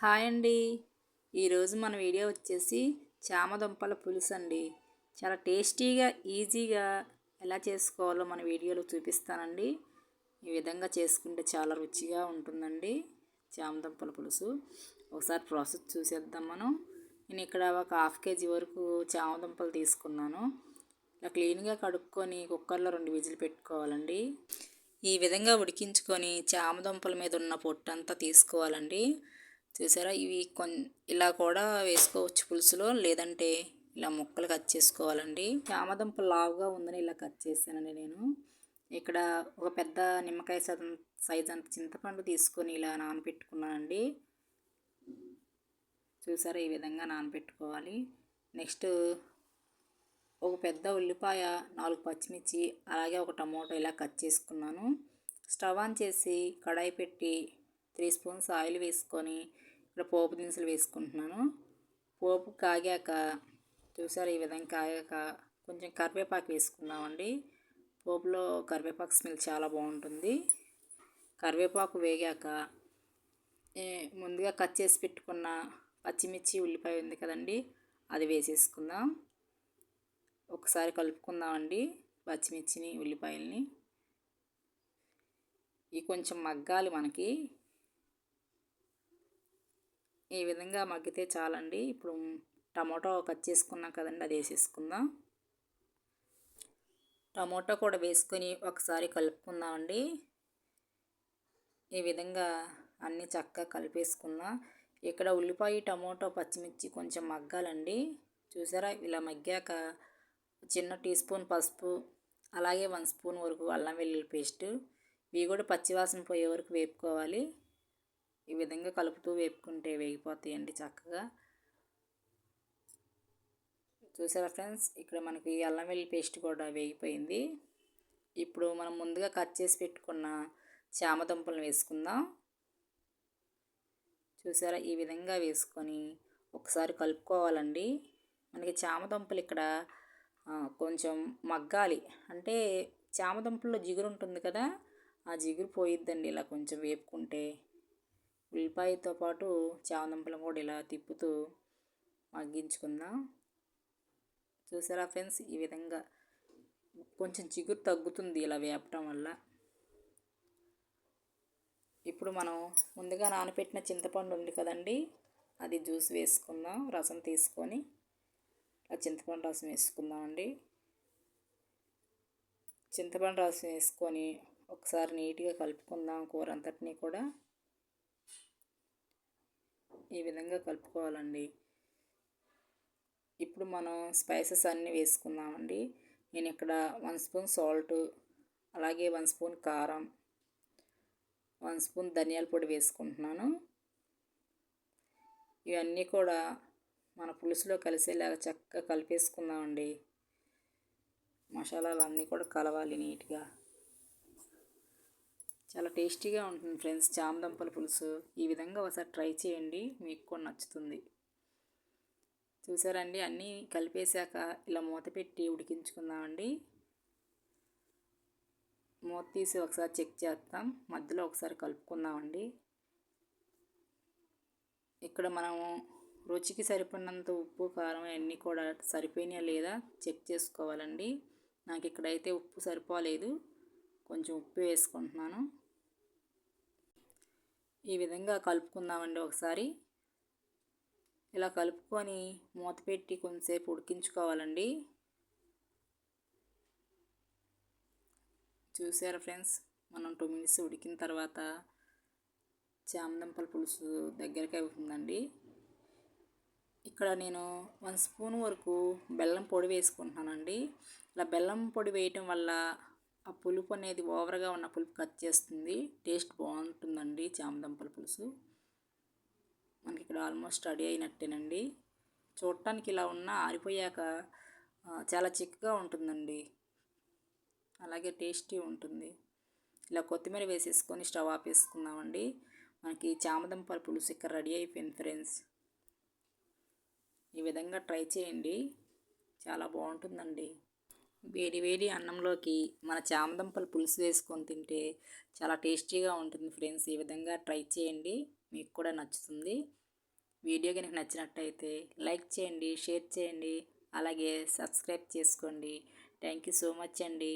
Hi అండి. ఈరోజు మన వీడియో వచ్చేసి చామదుంపల పులుసు అండి. చాలా టేస్టీగా ఈజీగా ఎలా చేసుకోవాలో మన వీడియోలో చూపిస్తానండి. ఈ విధంగా చేసుకుంటే చాలా రుచిగా ఉంటుందండి చామదుంపల పులుసు. ఒకసారి ప్రాసెస్ చూసేద్దాం మనం. నేను ఇక్కడ ఒక హాఫ్ కేజీ వరకు చామదుంపలు తీసుకున్నాను. ఇలా క్లీన్గా కడుక్కొని కుక్కర్లో రెండు విజిల్ పెట్టుకోవాలండి. ఈ విధంగా ఉడికించుకొని చామదుంపల మీద ఉన్న పొట్టంతా తీసుకోవాలండి. చూసారా? ఇవి కొన్ ఇలా కూడా వేసుకోవచ్చు పులుసులో. లేదంటే ఇలా ముక్కలు కట్ చేసుకోవాలండి. చామదుంప లావుగా ఉందని ఇలా కట్ చేశానండి నేను. ఇక్కడ ఒక పెద్ద నిమ్మకాయ సైజ్ అంత చింతపండు తీసుకొని ఇలా నానబెట్టుకున్నానండి చూసారా? ఈ విధంగా నానబెట్టుకోవాలి నెక్స్ట్ ఒక పెద్ద ఉల్లిపాయ నాలుగు పచ్చిమిర్చి అలాగే ఒక టమోటో ఇలా కట్ చేసుకున్నాను. స్టవ్ ఆన్ చేసి కడాయి పెట్టి త్రీ స్పూన్స్ ఆయిల్ వేసుకొని ఇక్కడ పోపు దినుసులు వేసుకుంటున్నాను. పోపు కాగాక చూసారు ఈ విధంగా కాగాక కొంచెం కరివేపాకు వేసుకుందామండి. పోపులో కరివేపాకు స్మెల్ చాలా బాగుంటుంది. కరివేపాకు వేగాక ముందుగా కట్ చేసి పెట్టుకున్న పచ్చిమిర్చి ఉల్లిపాయ ఉంది కదండి అది వేసేసుకుందాం. ఒకసారి కలుపుకుందామండి పచ్చిమిర్చిని ఉల్లిపాయల్ని. ఇవి కొంచెం మగ్గాలి మనకి. ఈ విధంగా మగ్గితే చాలండి. ఇప్పుడు టమాటో కట్ చేసుకున్నాం కదండి అది వేసేసుకుందాం. టమాటో కూడా వేసుకొని ఒకసారి కలుపుకుందామండి. ఈ విధంగా అన్నీ చక్కగా కలిపేసుకుందాం. ఇక్కడ ఉల్లిపాయ టమాటో పచ్చిమిర్చి కొంచెం మగ్గాలండి. చూసారా ఇలా మగ్గాక చిన్న టీ స్పూన్ పసుపు అలాగే వన్ స్పూన్ వరకు అల్లం వెల్లుల్లి పేస్ట్. ఇవి కూడా పచ్చివాసన పోయే వరకు వేపుకోవాలి. ఈ విధంగా కలుపుతూ వేపుకుంటే వేగిపోతాయండి చక్కగా. చూసారా ఫ్రెండ్స్? ఇక్కడ మనకి అల్లం వెల్లి పేస్ట్ కూడా వేగిపోయింది. ఇప్పుడు మనం ముందుగా కట్ చేసి పెట్టుకున్న చామదుంపలు వేసుకుందాం. చూసారా? ఈ విధంగా వేసుకొని ఒకసారి కలుపుకోవాలండి. మనకి చామదుంపలు ఇక్కడ కొంచెం మగ్గాలి. అంటే చామదుంపల్లో జిగురు ఉంటుంది కదా? ఆ జిగురు పోయిద్దండి ఇలా కొంచెం వేపుకుంటే. ఉల్లిపాయతో పాటు చామదుంపలు కూడా ఇలా తిప్పుతూ మగ్గించుకుందాం. చూసారా ఫ్రెండ్స్? ఈ విధంగా కొంచెం చిగురు తగ్గుతుంది ఇలా వేపటం వల్ల. ఇప్పుడు మనం ముందుగా నానపెట్టిన చింతపండు ఉంది కదండి అది జ్యూస్ వేసుకుందాం రసం తీసుకొని ఆ చింతపండు రసం వేసుకుందామండి. చింతపండు రసం వేసుకొని ఒకసారి నీట్గా కలుపుకుందాం కూర అంతటినీ కూడా. ఈ విధంగా కలుపుకోవాలండి. ఇప్పుడు మనం స్పైసెస్ అన్నీ వేసుకుందామండి. నేను ఇక్కడ వన్ స్పూన్ సాల్ట్ అలాగే వన్ స్పూన్ కారం వన్ స్పూన్ ధనియాల పొడి వేసుకుంటున్నాను. ఇవన్నీ కూడా మన పులుసులో కలిసేలాగా చక్కగా కలిపేసుకుందామండి. మసాలాలు అన్నీ కూడా కలవాలి నీట్గా. చాలా టేస్టీగా ఉంటుంది ఫ్రెండ్స్. చామదంపల పులుసు ఈ విధంగా ఒకసారి ట్రై చేయండి. మీకు కూడా నచ్చుతుంది. చూసారండి? అన్నీ కలిపేశాక ఇలా మూత పెట్టి ఉడికించుకుందామండి. మూత తీసి ఒకసారి చెక్ చేస్తాం మధ్యలో ఒకసారి కలుపుకుందామండి. ఇక్కడ మనము రుచికి సరిపడినంత ఉప్పు కారం అన్నీ కూడా సరిపోయినా లేదా చెక్ చేసుకోవాలండి. నాకు ఇక్కడైతే ఉప్పు సరిపోలేదు. కొంచెం ఉప్పు వేసుకుంటున్నాను. ఈ విధంగా కలుపుకుందామండి ఒకసారి. ఇలా కలుపుకొని మూత పెట్టి కొంచెంసేపు ఉడికించుకోవాలండి. చూసారా ఫ్రెండ్స్? మనం టూ మినిట్స్ ఉడికిన తర్వాత చామదంపల పులుసు దగ్గరికి అవుతుందండి. ఇక్కడ నేను వన్ స్పూన్ వరకు బెల్లం పొడి వేసుకుంటున్నానండి. ఇలా బెల్లం పొడి వేయటం వల్ల ఆ పులుపు అనేది ఓవర్గా ఉన్న పులుపు కట్ చేస్తుంది. టేస్ట్ బాగుంటుందండి చామదంపల పులుసు. మనకి ఇక్కడ ఆల్మోస్ట్ రెడీ అయినట్టేనండి. చూడటానికి ఇలా ఉన్న ఆరిపోయాక చాలా చిక్కగా ఉంటుందండి. అలాగే టేస్టీ ఉంటుంది. ఇలా కొత్తిమీర వేసేసుకొని స్టవ్ ఆపేసుకుందామండి. మనకి చామదంపల పులుసు ఇక్కడ రెడీ అయిపోయింది ఫ్రెండ్స్. ఈ విధంగా ట్రై చేయండి. చాలా బాగుంటుందండి. వేడి వేడి అన్నంలోకి మన చామదంపలు పులుసు వేసుకొని తింటే చాలా టేస్టీగా ఉంటుంది ఫ్రెండ్స్. ఈ విధంగా ట్రై చేయండి. మీకు కూడా నచ్చుతుంది. వీడియో కనుక నచ్చినట్టయితే లైక్ చేయండి షేర్ చేయండి అలాగే సబ్స్క్రైబ్ చేసుకోండి. థ్యాంక్ యూ సో మచ్ అండి.